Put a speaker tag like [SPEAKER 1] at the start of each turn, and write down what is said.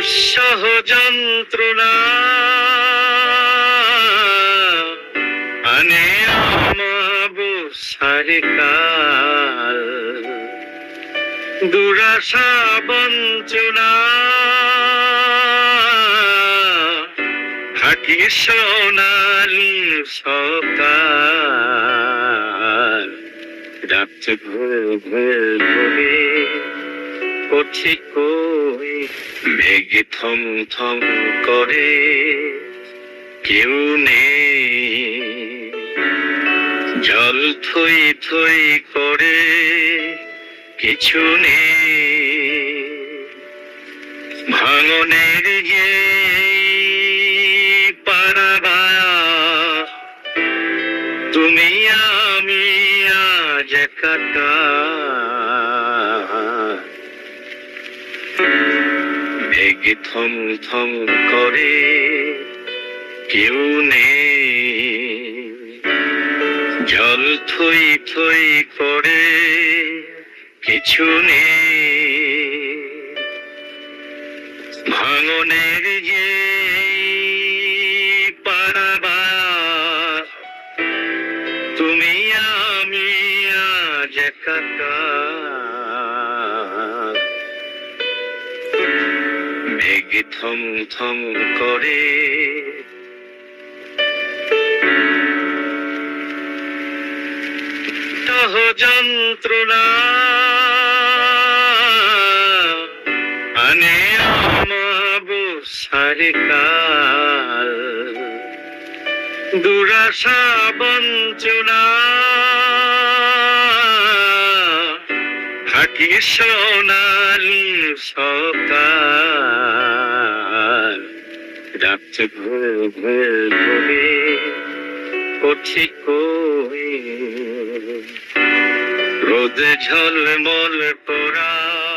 [SPEAKER 1] দুঃসহ যন্ত্রণা। আনে আমাবস্যার কাল। দুরাশা বঞ্চনা। থাকি সোনালি সকাল। রাত্রে ভোর ভোরে উঠি কই মেঘ থম থম করে কেউ নেই। জল থই থই করে কিছু নেই। ভাঙনের যে পারাবা তুমি আমি আজ কাটা মেঘ থম থম করে কেউ নেই। জল থই থই করে কিছু নেই। ভাঙনের যে পারাবা তুমি আমি আজ কাটা মেঘ থম থম করে। সহ যন্ত্রণা আনে আমাবস্যার কাল। দুরাশা বঞ্চনা থাকি সোনালি সকাল ভোর ভোর ভোরে উঠি কই? রোদে ঝলমল পড়া